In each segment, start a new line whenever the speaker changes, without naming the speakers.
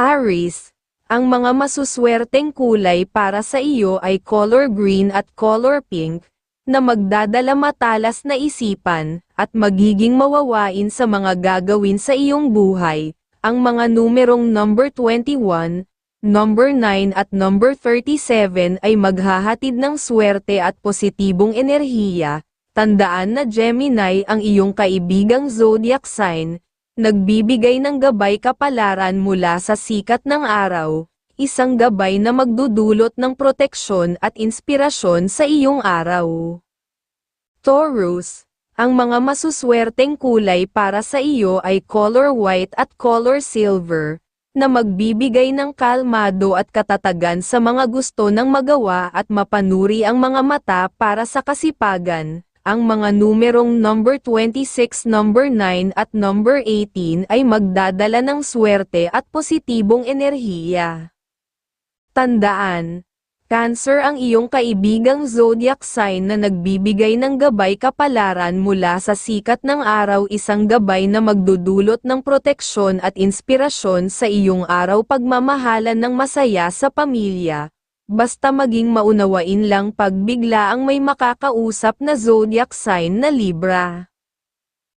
Aries, ang mga masuswerteng kulay para sa iyo ay color green at color pink, na magdadala matalas na isipan, at magiging mawawain sa mga gagawin sa iyong buhay. Ang mga numerong number 21, number 9 at number 37 ay maghahatid ng swerte at positibong enerhiya. Tandaan na Gemini ang iyong kaibigang zodiac sign, nagbibigay ng gabay kapalaran mula sa sikat ng araw, isang gabay na magdudulot ng proteksyon at inspirasyon sa iyong araw. Taurus, ang mga masuswerteng kulay para sa iyo ay color white at color silver, na magbibigay ng kalmado at katatagan sa mga gusto ng magawa at mapanuri ang mga mata para sa kasipagan. Ang mga numerong number 26, number 9 at number 18 ay magdadala ng swerte at positibong enerhiya. Tandaan, Cancer ang iyong kaibigang zodiac sign na nagbibigay ng gabay kapalaran mula sa sikat ng araw isang gabay na magdudulot ng proteksyon at inspirasyon sa iyong araw pagmamahalan ng masaya sa pamilya. Basta maging maunawain lang pag bigla ang may makakausap na zodiac sign na Libra.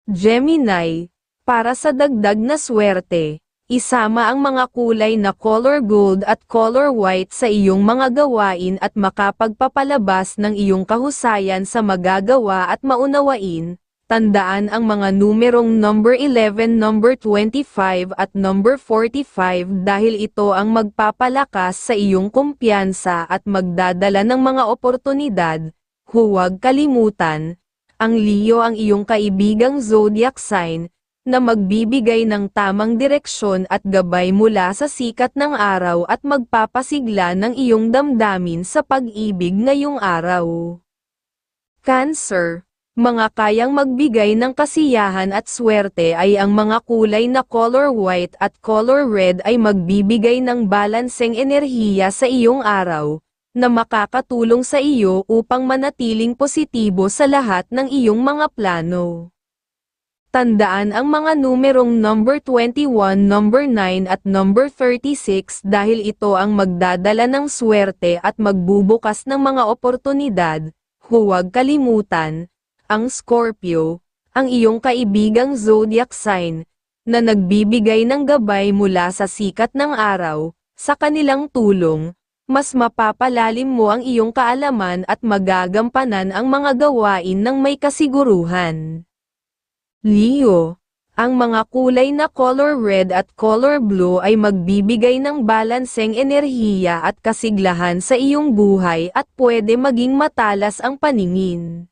Gemini, para sa dagdag na swerte, Isama ang mga kulay na color gold at color white sa iyong mga gawain at makapagpapalabas ng iyong kahusayan sa magagawa at maunawain. Tandaan ang mga numerong number 11, number 25 at number 45 dahil ito ang magpapalakas sa iyong kumpiyansa at magdadala ng mga oportunidad. Huwag kalimutan, ang Leo ang iyong kaibigang zodiac sign, na magbibigay ng tamang direksyon at gabay mula sa sikat ng araw at magpapasigla ng iyong damdamin sa pag-ibig ngayong araw. Cancer mga kayang magbigay ng kasiyahan at swerte ay ang mga kulay na color white at color red ay magbibigay ng balanseng enerhiya sa iyong araw, na makakatulong sa iyo upang manatiling positibo sa lahat ng iyong mga plano. Tandaan ang mga numerong number 21, number 9 at number 36 dahil ito ang magdadala ng swerte at magbubukas ng mga oportunidad. Huwag kalimutan, ang Scorpio, ang iyong kaibigang zodiac sign, na nagbibigay ng gabay mula sa sikat ng araw, sa kanilang tulong, mas mapapalalim mo ang iyong kaalaman at magagampanan ang mga gawain ng may kasiguruhan. Leo, ang mga kulay na color red at color blue ay magbibigay ng balanseng enerhiya at kasiglahan sa iyong buhay at pwede maging matalas ang paningin.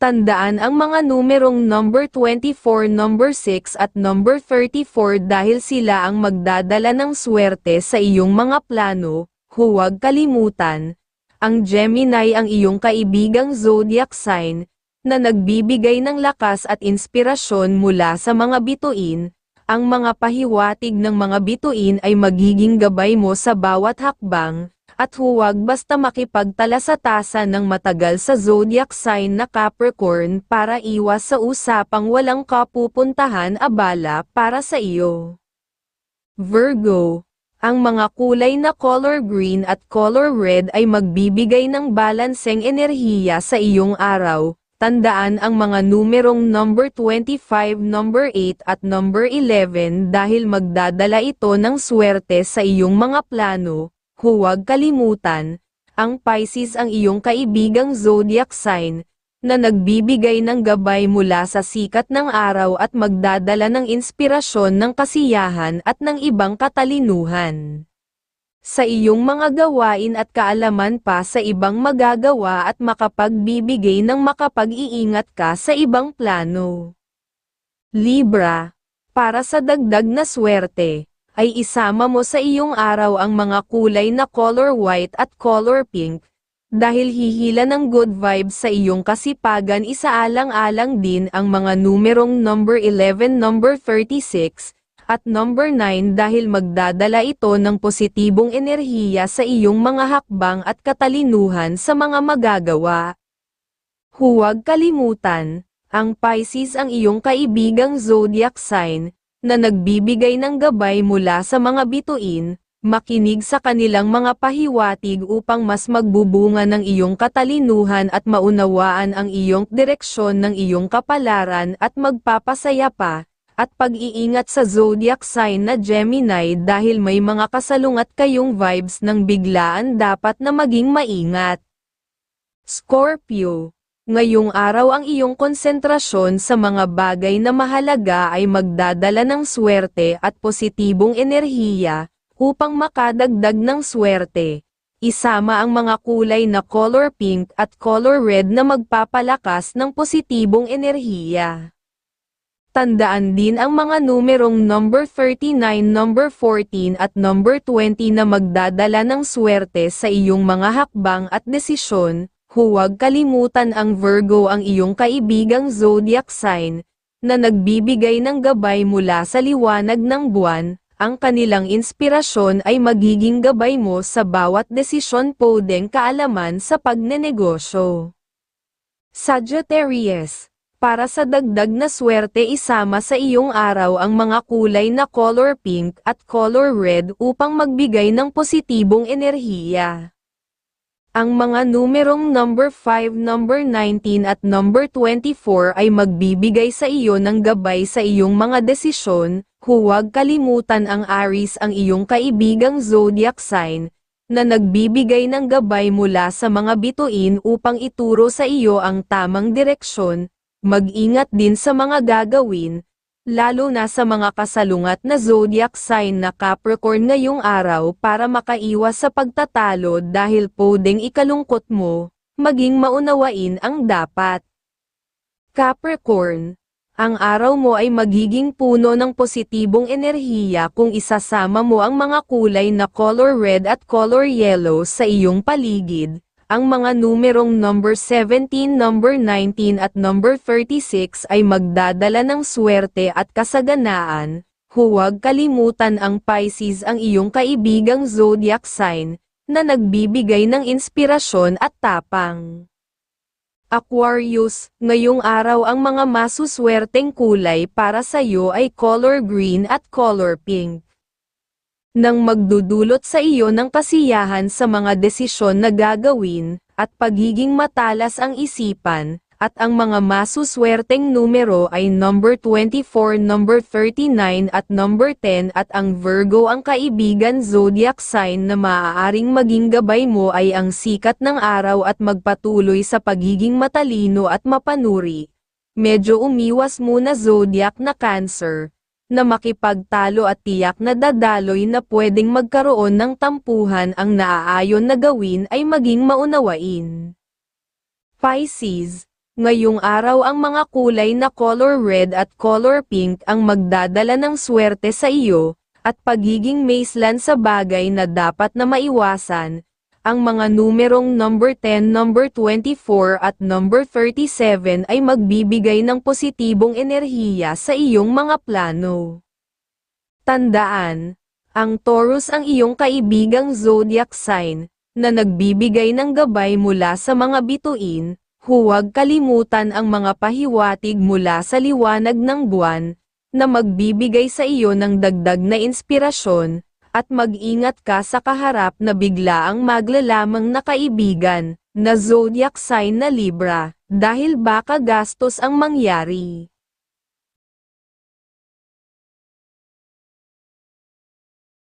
Tandaan ang mga numerong number 24, number 6 at number 34 dahil sila ang magdadala ng swerte sa iyong mga plano, huwag kalimutan. Ang Gemini ang iyong kaibigang zodiac sign, na nagbibigay ng lakas at inspirasyon mula sa mga bituin, ang mga pahiwatig ng mga bituin ay magiging gabay mo sa bawat hakbang, at huwag basta makipagtalasatasan ng matagal sa zodiac sign na Capricorn para iwas sa usapang walang kapupuntahan abala para sa iyo. Virgo ang mga kulay na color green at color red ay magbibigay ng balanseng enerhiya sa iyong araw, Tandaan ang mga numerong number 25, number 8 at number 11 dahil magdadala ito ng swerte sa iyong mga plano. Huwag kalimutan, ang Pisces ang iyong kaibigang zodiac sign, na nagbibigay ng gabay mula sa sikat ng araw at magdadala ng inspirasyon ng kasiyahan at ng ibang katalinuhan sa iyong mga gawain at kaalaman pa sa ibang magagawa at makapagbibigay ng makapag-iingat ka sa ibang plano. Libra, para sa dagdag na swerte, ay isama mo sa iyong araw ang mga kulay na color white at color pink, dahil hihila ng good vibes sa iyong kasipagan isaalang-alang din ang mga numerong number 11 number 36, at number 9 dahil magdadala ito ng positibong enerhiya sa iyong mga hakbang at katalinuhan sa mga magagawa. Huwag kalimutan, ang Pisces ang iyong kaibigang zodiac sign, na nagbibigay ng gabay mula sa mga bituin, makinig sa kanilang mga pahiwatig upang mas magbubunga ng iyong katalinuhan at maunawaan ang iyong direksyon ng iyong kapalaran at magpapasaya pa, at pag-iingat sa zodiac sign na Gemini dahil may mga kasalungat kayong vibes ng biglaan dapat na maging maingat. Scorpio Ngayong araw ang iyong konsentrasyon sa mga bagay na mahalaga ay magdadala ng swerte at positibong enerhiya, upang makadagdag ng swerte. Isama ang mga kulay na color pink at color red na magpapalakas ng positibong enerhiya. Tandaan din ang mga numerong number 39, number 14 at number 20 na magdadala ng swerte sa iyong mga hakbang at desisyon, Huwag kalimutan ang Virgo ang iyong kaibigang zodiac sign, na nagbibigay ng gabay mula sa liwanag ng buwan, ang kanilang inspirasyon ay magiging gabay mo sa bawat desisyon podeng kaalaman sa pagnenegosyo. Sagittarius, para sa dagdag na swerte isama sa iyong araw ang mga kulay na color pink at color red upang magbigay ng positibong enerhiya. Ang mga numerong number 5, number 19 at number 24 ay magbibigay sa iyo ng gabay sa iyong mga desisyon, huwag kalimutan ang Aries ang iyong kaibigang zodiac sign, na nagbibigay ng gabay mula sa mga bituin upang ituro sa iyo ang tamang direksyon, mag-ingat din sa mga gagawin, lalo na sa mga kasalungat na zodiac sign na Capricorn ngayong araw para makaiwas sa pagtatalo dahil podeng ikalungkot mo, maging maunawain ang dapat. Capricorn, ang araw mo ay magiging puno ng positibong enerhiya kung isasama mo ang mga kulay na color red at color yellow sa iyong paligid, ang mga numerong number 17, number 19 at number 36 ay magdadala ng swerte at kasaganaan. Huwag kalimutan ang Pisces ang iyong kaibigang zodiac sign, na nagbibigay ng inspirasyon at tapang. Aquarius, ngayong araw ang mga masuswerteng kulay para sa iyo ay color green at color pink nang magdudulot sa iyo ng kasiyahan sa mga desisyon na gagawin, at pagiging matalas ang isipan, at ang mga masuswerteng numero ay number 24, number 39 at number 10 at ang Virgo ang kaibigan zodiac sign na maaaring maging gabay mo ay ang sikat ng araw at magpatuloy sa pagiging matalino at mapanuri. Medyo umiwas muna zodiac na cancer na makipagtalo at tiyak na dadaloy na pwedeng magkaroon ng tampuhan ang naaayon na gawin ay maging maunawain. Pisces, ngayong araw ang mga kulay na color red at color pink ang magdadala ng swerte sa iyo, at pagiging maislan sa bagay na dapat na maiwasan, ang mga numerong number 10, number 24 at number 37 ay magbibigay ng positibong enerhiya sa iyong mga plano. Tandaan, ang Taurus ang iyong kaibigang zodiac sign, na nagbibigay ng gabay mula sa mga bituin, huwag kalimutan ang mga pahiwatig mula sa liwanag ng buwan, na magbibigay sa iyo ng dagdag na inspirasyon, at mag-ingat ka sa kaharap na biglaang maglalamang na kaibigan, na zodiac sign na Libra, dahil baka gastos ang mangyari.